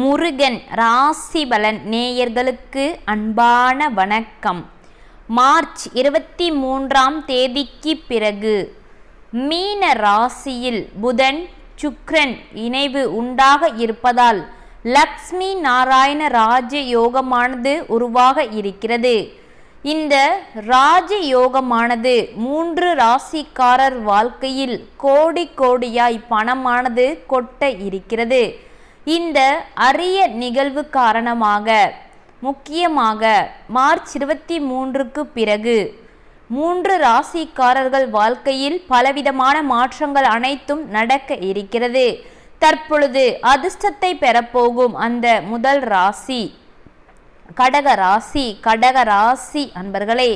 முருகன் ராசிபலன் நேயர்களுக்கு அன்பான வணக்கம். மார்ச் இருபத்தி மூன்றாம் தேதிக்கு பிறகு மீன ராசியில் புதன் சுக்ரன் இணைவு உண்டாக இருப்பதால் லக்ஷ்மி நாராயண ராஜ யோகமானது உருவாக இருக்கிறது. இந்த ராஜ யோகமானது மூன்று ராசிக்காரர் வாழ்க்கையில் கோடி கோடியாய் பணமானது கொட்ட இருக்கிறது. இந்த அரிய நிகழ்வு காரணமாக முக்கியமாக மார்ச் இருபத்தி மூன்றுக்கு பிறகு மூன்று ராசிக்காரர்கள் வாழ்க்கையில் பலவிதமான மாற்றங்கள் அனைத்தும் நடக்க இருக்கிறது. தற்பொழுது அதிர்ஷ்டத்தை பெறப்போகும் அந்த முதல் ராசி கடக ராசி கடக ராசி அன்பர்களே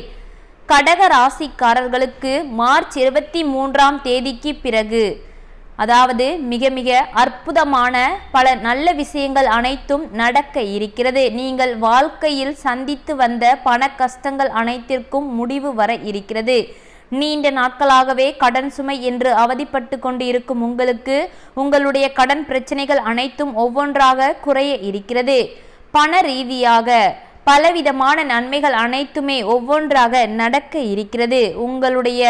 கடக ராசிக்காரர்களுக்கு மார்ச் இருபத்தி மூன்றாம் தேதிக்கு பிறகு அதாவது மிக மிக அற்புதமான பல நல்ல விஷயங்கள் அனைத்தும் நடக்க இருக்கிறது. நீங்கள் வாழ்க்கையில் சந்தித்து வந்த பண கஷ்டங்கள் அனைத்திற்கும் முடிவு வர இருக்கிறது. நீண்ட நாட்களாகவே கடன் சுமை என்று அவதிப்பட்டு கொண்டு இருக்கும் உங்களுக்கு உங்களுடைய கடன் பிரச்சனைகள் அனைத்தும் ஒவ்வொன்றாக குறைய இருக்கிறது. பண ரீதியாக பலவிதமான நன்மைகள் அனைத்துமே ஒவ்வொன்றாக நடக்க இருக்கிறது. உங்களுடைய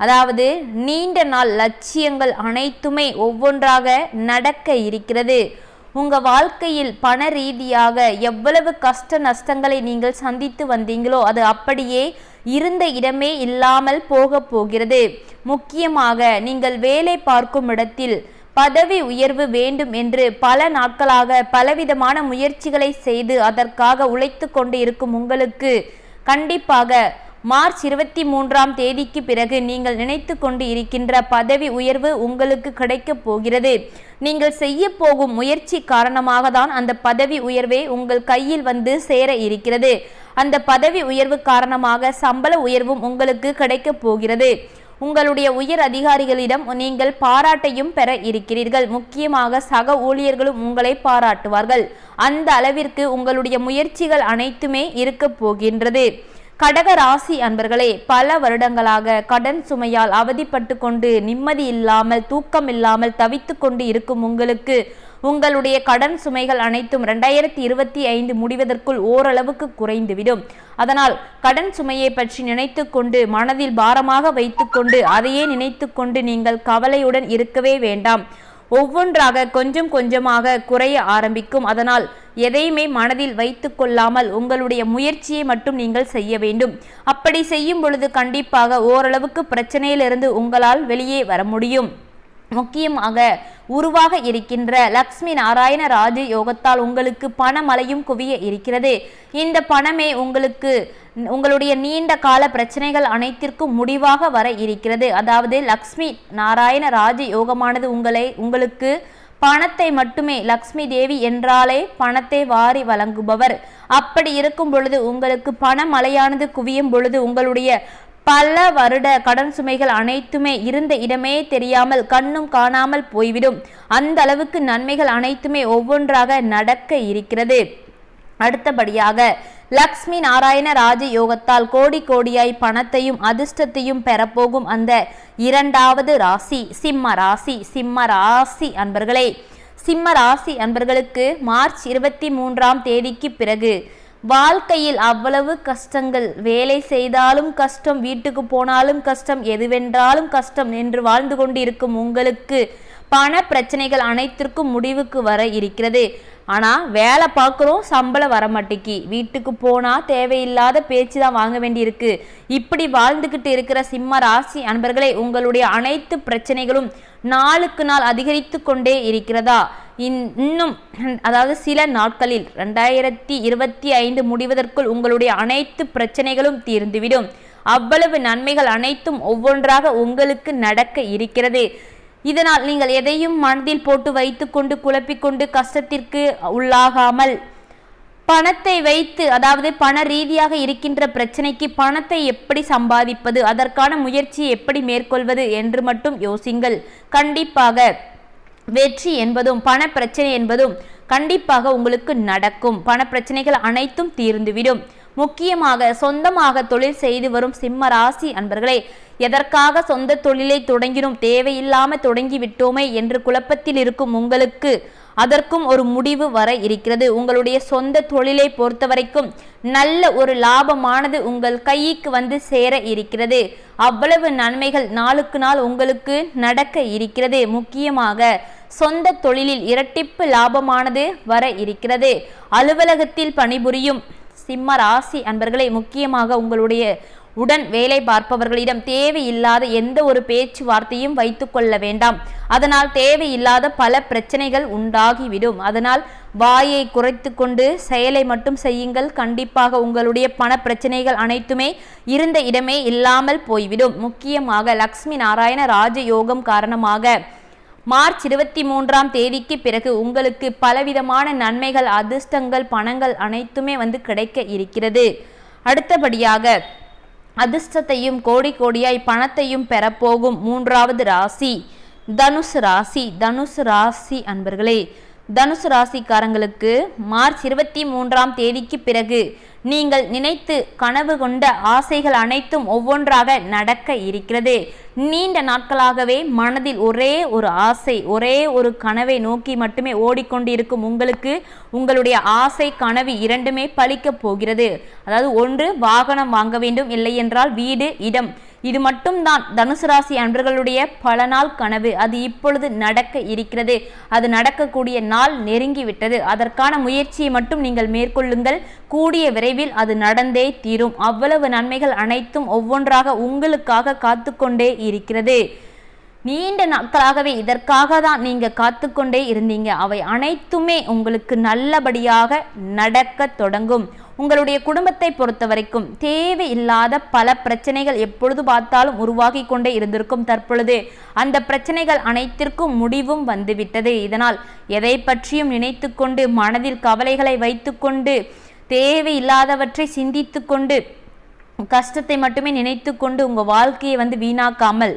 அதாவது நீண்ட நாள் லட்சியங்கள் அனைத்துமே ஒவ்வொன்றாக நடக்க இருக்கிறது. உங்கள் வாழ்க்கையில் பண ரீதியாக எவ்வளவு கஷ்ட நஷ்டங்களை நீங்கள் சந்தித்து வந்தீங்களோ அது அப்படியே இருந்த இடமே இல்லாமல் போக போகிறது. முக்கியமாக நீங்கள் வேலை பார்க்கும் இடத்தில் பதவி உயர்வு வேண்டும் என்று பல நாட்களாக பலவிதமான முயற்சிகளை செய்து அதற்காக உழைத்து கொண்டு இருக்கும் உங்களுக்கு கண்டிப்பாக மார்ச் இருபத்தி மூன்றாம் தேதிக்கு பிறகு நீங்கள் நினைத்து கொண்டு இருக்கின்ற பதவி உயர்வு உங்களுக்கு கிடைக்கப் போகிறது. நீங்கள் செய்ய போகும் முயற்சி காரணமாக தான் அந்த பதவி உயர்வே உங்கள் கையில் வந்து சேர இருக்கிறது. அந்த பதவி உயர்வு காரணமாக சம்பள உயர்வும் உங்களுக்கு கிடைக்கப் போகிறது. உங்களுடைய உயர் அதிகாரிகளிடம் நீங்கள் பாராட்டையும் பெற இருக்கிறீர்கள். முக்கியமாக சக ஊழியர்களும் உங்களை பாராட்டுவார்கள். அந்த அளவிற்கு உங்களுடைய முயற்சிகள் அனைத்துமே இருக்க போகின்றது. கடக ராசி அன்பர்களே பல வருடங்களாக கடன் சுமையால் அவதிப்பட்டு கொண்டு நிம்மதி இல்லாமல் தூக்கம் இல்லாமல் தவித்து கொண்டு இருக்கும் உங்களுக்கு உங்களுடைய கடன் சுமைகள் அனைத்தும் ரெண்டாயிரத்தி இருபத்தி ஐந்து முடிவதற்குள் ஓரளவுக்கு குறைந்துவிடும். அதனால் கடன் சுமையை பற்றி நினைத்து கொண்டு மனதில் பாரமாக வைத்துக்கொண்டு அதையே நினைத்து கொண்டு நீங்கள் கவலையுடன் இருக்கவே வேண்டாம். ஒவ்வொன்றாக கொஞ்சம் கொஞ்சமாக குறைய ஆரம்பிக்கும். அதனால் எதையுமே மனதில் வைத்து கொள்ளாமல் உங்களுடைய முயற்சியை மட்டும் நீங்கள் செய்ய வேண்டும். அப்படி செய்யும் பொழுது கண்டிப்பாக ஓரளவுக்கு பிரச்சனையிலிருந்து உங்களால் வெளியே வர முடியும். முக்கியமாக உருவாக இருக்கின்ற லக்ஷ்மி நாராயண ராஜ யோகத்தால் உங்களுக்கு பணமலையும் குவிய இருக்கிறது. இந்த பணமே உங்களுக்கு உங்களுடைய நீண்ட கால பிரச்சனைகள் அனைத்திற்கும் முடிவாக வர இருக்கிறது. அதாவது லக்ஷ்மி நாராயண ராஜ யோகமானது உங்களை உங்களுக்கு பணத்தை மட்டுமே லக்ஷ்மி தேவி என்றாலே பணத்தை வாரி வழங்குபவர். அப்படி இருக்கும் பொழுது உங்களுக்கு பண மலையானது குவியும் பொழுது உங்களுடைய பல வருட கடன் சுமைகள் அனைத்துமே இருந்த இடமே தெரியாமல் கண்ணும் காணாமல் போய்விடும். அந்த அளவுக்கு நன்மைகள் அனைத்துமே ஒவ்வொன்றாக நடக்க இருக்கிறது. அடுத்தபடியாக லக்ஷ்மி நாராயண ராஜ யோகத்தால் கோடி கோடியாய் பணத்தையும் அதிர்ஷ்டத்தையும் பெறப்போகும் அந்த இரண்டாவது ராசி சிம்ம ராசி சிம்ம ராசி அன்பர்களே. சிம்ம ராசி அன்பர்களுக்கு மார்ச் இருபத்தி மூன்றாம் தேதிக்கு பிறகு வாழ்க்கையில் அவ்வளவு கஷ்டங்கள் வேலை செய்தாலும் கஷ்டம் வீட்டுக்கு போனாலும் கஷ்டம் எதுவென்றாலும் கஷ்டம் என்று வாழ்ந்து கொண்டிருக்கும் உங்களுக்கு பண பிரச்சனைகள் அனைத்திற்கும் முடிவுக்கு வர இருக்கிறது. ஆனால் வேலை பார்க்குறோம் சம்பளம் வர மாட்டேக்கி வீட்டுக்கு போனால் தேவையில்லாத பேச்சு தான் வாங்க வேண்டியிருக்கு. இப்படி வாழ்ந்துக்கிட்டு இருக்கிற சிம்ம ராசி அன்பர்களே உங்களுடைய அனைத்து பிரச்சனைகளும் நாளுக்கு நாள் அதிகரித்து கொண்டே இருக்கிறதா? இன்னும் அதாவது சில நாட்களில் ரெண்டாயிரத்தி இருபத்தி ஐந்து முடிவதற்குள் உங்களுடைய அனைத்து பிரச்சனைகளும் தீர்ந்துவிடும். அவ்வளவு நன்மைகள் அனைத்தும் ஒவ்வொன்றாக உங்களுக்கு நடக்க இருக்கிறது. இதனால் நீங்கள் எதையும் மனதில் போட்டு வைத்துக்கொண்டு குழப்பிக்கொண்டு கஷ்டத்திற்கு உள்ளாகாமல் பணத்தை வைத்து அதாவது பண ரீதியாக இருக்கின்ற பிரச்சனைக்கு பணத்தை எப்படி சம்பாதிப்பது அதற்கான முயற்சியை எப்படி மேற்கொள்வது என்று மட்டும் யோசிங்கள். கண்டிப்பாக வெற்றி என்பதும் பண பிரச்சனை என்பதும் கண்டிப்பாக உங்களுக்கு நடக்கும். பண பிரச்சனைகள் அனைத்தும் தீர்ந்துவிடும். முக்கியமாக சொந்தமாக தொழில் செய்து வரும் சிம்ம ராசி அன்பர்களே எதற்காக சொந்த தொழிலை தொடங்கினோம் தேவையில்லாம தொடங்கிவிட்டோமே என்று குழப்பத்தில் இருக்கும் உங்களுக்கு அதற்கும் ஒரு முடிவு வர இருக்கிறது. உங்களுடைய சொந்த தொழிலை பொறுத்த வரைக்கும் நல்ல ஒரு லாபமானது உங்கள் கைக்கு வந்து சேர இருக்கிறது. அவ்வளவு நன்மைகள் நாளுக்கு நாள் உங்களுக்கு நடக்க இருக்கிறது. முக்கியமாக சொந்த தொழிலில் இரட்டிப்பு லாபமானது வர இருக்கிறது. அலுவலகத்தில் பணிபுரியும் சிம்ம ராசி அன்பர்களை முக்கியமாக உங்களுடைய உடன் வேலை பார்ப்பவர்களிடம் தேவையில்லாத எந்த ஒரு பேச்சுவார்த்தையும் வைத்து கொள்ள வேண்டாம். அதனால் தேவையில்லாத பல பிரச்சனைகள் உண்டாகிவிடும். அதனால் வாயை குறைத்து கொண்டு செயலை மட்டும் செய்யுங்கள். கண்டிப்பாக உங்களுடைய பண பிரச்சனைகள் அனைத்துமே இருந்த இடமே இல்லாமல் போய்விடும். முக்கியமாக லக்ஷ்மி நாராயண ராஜயோகம் காரணமாக மார்ச் இருபத்தி மூன்றாம் தேதிக்கு பிறகு உங்களுக்கு பலவிதமான நன்மைகள் அதிர்ஷ்டங்கள் பணங்கள் அனைத்துமே வந்து கிடைக்க இருக்கிறது. அடுத்தபடியாக அதிர்ஷ்டத்தையும் கோடி கோடியாய் பணத்தையும் பெறப்போகும் மூன்றாவது ராசி தனுசு ராசி. தனுசு ராசி அன்பர்களே தனுசு ராசிக்காரங்களுக்கு மார்ச் இருபத்தி மூன்றாம் தேதிக்கு பிறகு நீங்கள் நினைத்து கனவு கொண்ட ஆசைகள் அனைத்தும் ஒவ்வொன்றாக நடக்க இருக்கிறது. நீண்ட நாட்களாகவே மனதில் ஒரே ஒரு ஆசை ஒரே ஒரு கனவை நோக்கி மட்டுமே ஓடிக்கொண்டிருக்கும் உங்களுக்கு உங்களுடைய ஆசை கனவு இரண்டுமே பலிக்கப் போகிறது. அதாவது ஒன்று வாகனம் வாங்க வேண்டும் இல்லை என்றால் வீடு இடம். இது மட்டும்தான். தனுசு ராசி அன்பர்களுடைய பல நாள் கனவு. அது இப்பொழுது நடக்க இருக்கிறது. அது நடக்கக்கூடிய நாள் நெருங்கிவிட்டது. அதற்கான முயற்சியை மட்டும் நீங்கள் மேற்கொள்ளுங்கள். கூடிய விரைவில் அது நடந்தே தீரும். அவ்வளவு நன்மைகள் அனைத்தும் ஒவ்வொன்றாக உங்களுக்காக காத்து கொண்டே இருக்கிறது. நீண்ட நாட்களாகவே இதற்காக தான் நீங்க காத்துக்கொண்டே இருந்தீங்க. அவை அனைத்துமே உங்களுக்கு நல்லபடியாக நடக்க தொடங்கும். உங்களுடைய குடும்பத்தை பொறுத்த வரைக்கும் தேவையில்லாத பல பிரச்சனைகள் எப்பொழுது பார்த்தாலும் உருவாகி கொண்டே இருந்திருக்கும் தற்பொழுது. அந்த பிரச்சனைகள் அனைத்திற்கும் முடிவும் வந்துவிட்டது. இதனால் எதை பற்றியும் நினைத்து கொண்டு மனதில் கவலைகளை வைத்துக்கொண்டு தேவையில்லாதவற்றை சிந்தித்து கொண்டு கஷ்டத்தை மட்டுமே நினைத்து கொண்டு உங்கள் வாழ்க்கையை வந்து வீணாக்காமல்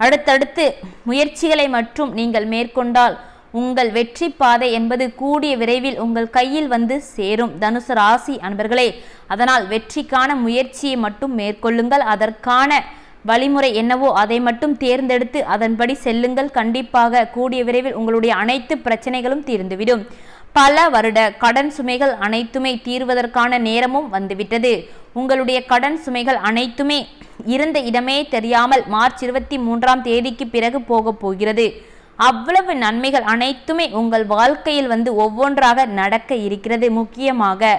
அடுத்தடுத்து முயற்சிகளை மற்றும் நீங்கள் மேற்கொண்டால் உங்கள் வெற்றி பாதை என்பது கூடிய விரைவில் உங்கள் கையில் வந்து சேரும். தனுசு ராசி அன்பர்களே அதனால் வெற்றிக்கான முயற்சியை மட்டும் மேற்கொள்ளுங்கள். அதற்கான வழிமுறை என்னவோ அதை மட்டும் தேர்ந்தெடுத்து அதன்படி செல்லுங்கள். கண்டிப்பாக கூடிய விரைவில் உங்களுடைய அனைத்து பிரச்சனைகளும் தீர்ந்துவிடும். பல வருட கடன் சுமைகள் அனைத்துமே தீர்வதற்கான நேரமும் வந்துவிட்டது. உங்களுடைய கடன் சுமைகள் அனைத்துமே இருந்த இடமே தெரியாமல் மார்ச் இருபத்தி மூன்றாம் தேதிக்கு பிறகு போகப் போகிறது. அவ்வளவு நன்மைகள் அனைத்துமே உங்கள் வாழ்க்கையில் வந்து ஒவ்வொன்றாக நடக்க இருக்கிறது. முக்கியமாக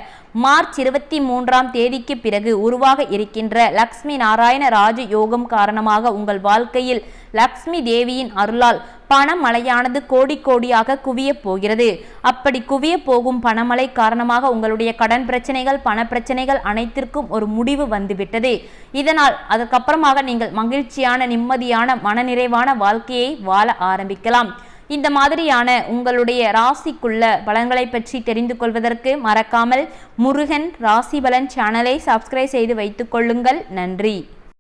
மார்ச் இருபத்தி மூன்றாம் தேதிக்கு பிறகு உருவாக இருக்கின்ற லக்ஷ்மி நாராயண ராஜ யோகம் காரணமாக உங்கள் வாழ்க்கையில் லக்ஷ்மி தேவியின் அருளால் பணமழையானது கோடி கோடியாக குவிய போகிறது. அப்படி குவிய போகும் பணமழை காரணமாக உங்களுடைய கடன் பிரச்சனைகள் பண பிரச்சனைகள் அனைத்திற்கும் ஒரு முடிவு வந்துவிட்டது. இதனால் அதுக்கப்புறமாக நீங்கள் மகிழ்ச்சியான நிம்மதியான மனநிறைவான வாழ்க்கையை வாழ ஆரம்பிக்கலாம். இந்த மாதிரியான உங்களுடைய ராசிக்குள்ள பலன்களை பற்றி தெரிந்து கொள்வதற்கு மறக்காமல் முருகன் ராசி பலன் சேனலை சப்ஸ்கிரைப் செய்து வைத்துக் கொள்ளுங்கள். நன்றி.